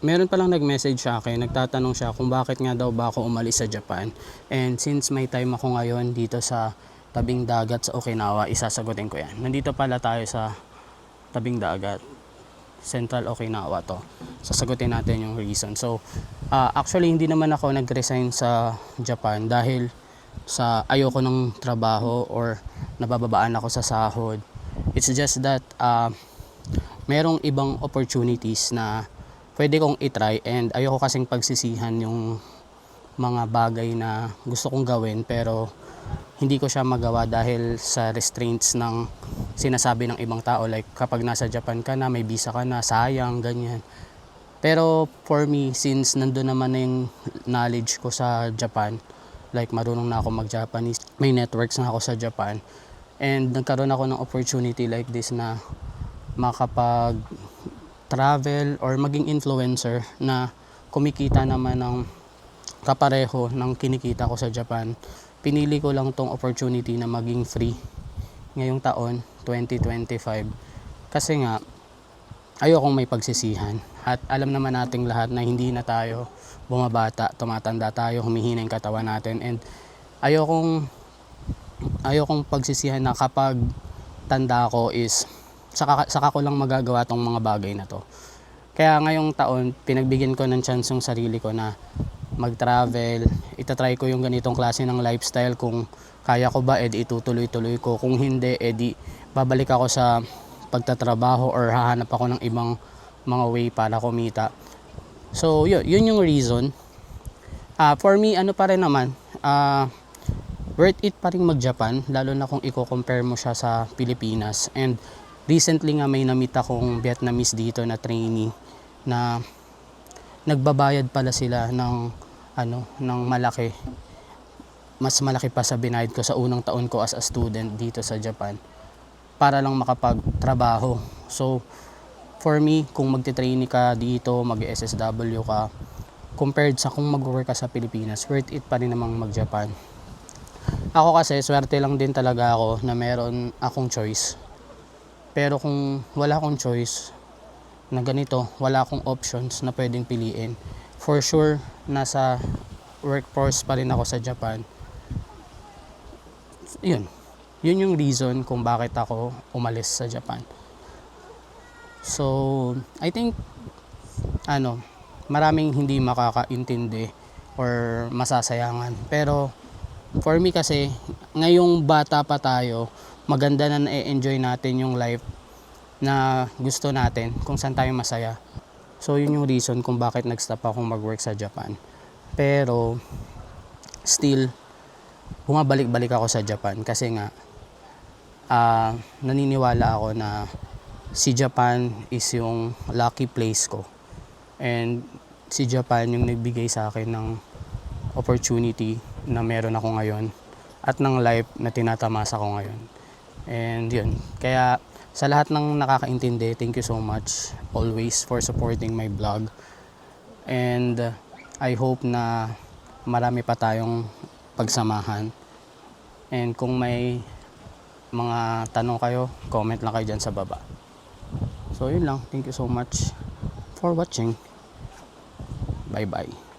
meron palang nag-message sa akin, nagtatanong siya kung bakit nga daw ba ako umalis sa Japan. And since may time ako ngayon dito sa tabing dagat sa Okinawa, isasagutin ko yan. Nandito pala tayo sa tabing dagat. Central Okinawa to. Sasagutin natin yung reason. So, ah, actually hindi naman ako nag-resign sa Japan dahil sa ayoko ng trabaho or nabababaan ako sa sahod. It's just that ah, merong ibang opportunities na pwede kong itry and ayoko kasing pagsisihan yung mga bagay na gusto kong gawin pero hindi ko siya magawa dahil sa restraints ng sinasabi ng ibang tao like kapag nasa Japan ka na may visa ka na sayang ganyan. Pero for me since nandun naman na yung knowledge ko sa Japan like marunong na ako mag Japanese may networks na ako sa Japan and nagkaroon ako ng opportunity like this na makapag travel or maging influencer na kumikita naman ng kapareho ng kinikita ko sa Japan. Pinili ko lang tong opportunity na maging free ngayong taon, 2025. Kasi nga, ayokong may pagsisihan. At alam naman nating lahat na hindi na tayo bumabata, tumatanda tayo, humihina yung katawan natin. And ayokong, ayokong pagsisihan na kapag tanda ko is saka, saka ko lang magagawa tong mga bagay na to. Kaya ngayong taon, pinagbigyan ko ng chance yung sarili ko na mag-travel, itatry ko yung ganitong klase ng lifestyle kung kaya ko ba, edi itutuloy-tuloy ko. Kung hindi, edi babalik ako sa pagtatrabaho or hahanap ako ng ibang mga way para kumita. So, yun, yun yung reason. Ah, for me, ano pa rin naman, ah, worth it pa rin mag-Japan, lalo na kung i-compare mo siya sa Pilipinas. And recently nga may namit akong Vietnamese dito na trainee na nagbabayad pala sila ng ano ng malaki. Mas malaki pa sa binayad ko sa unang taon ko as a student dito sa Japan para lang makapagtrabaho. So for me kung magte-trainee ka dito mag SSW ka compared sa kung mag-work ka sa Pilipinas worth it pa rin namang mag-Japan. Ako kasi swerte lang din talaga ako na meron akong choice pero kung wala akong choice na ganito, wala akong options na pwedeng piliin. For sure, nasa workforce pa rin ako sa Japan. Yun. Yun yung reason kung bakit ako umalis sa Japan. So, I think, ano, maraming hindi makakaintindi or masasayangan. Pero, for me kasi, ngayong bata pa tayo, maganda na na-enjoy natin yung life na gusto natin, kung saan tayo masaya. So yun yung reason kung bakit nag-stop akong mag-work sa Japan. Pero still bumabalik-balik ako sa Japan kasi nga ah, naniniwala ako na si Japan is yung lucky place ko. And si Japan yung nagbigay sa akin ng opportunity na meron ako ngayon at ng life na tinatamasa ko ngayon. And yun, kaya sa lahat ng nakakaintindi, thank you so much always for supporting my vlog. And I hope na marami pa tayong pagsamahan. And kung may mga tanong kayo, comment lang kayo dyan sa baba. So yun lang. Thank you so much for watching. Bye bye.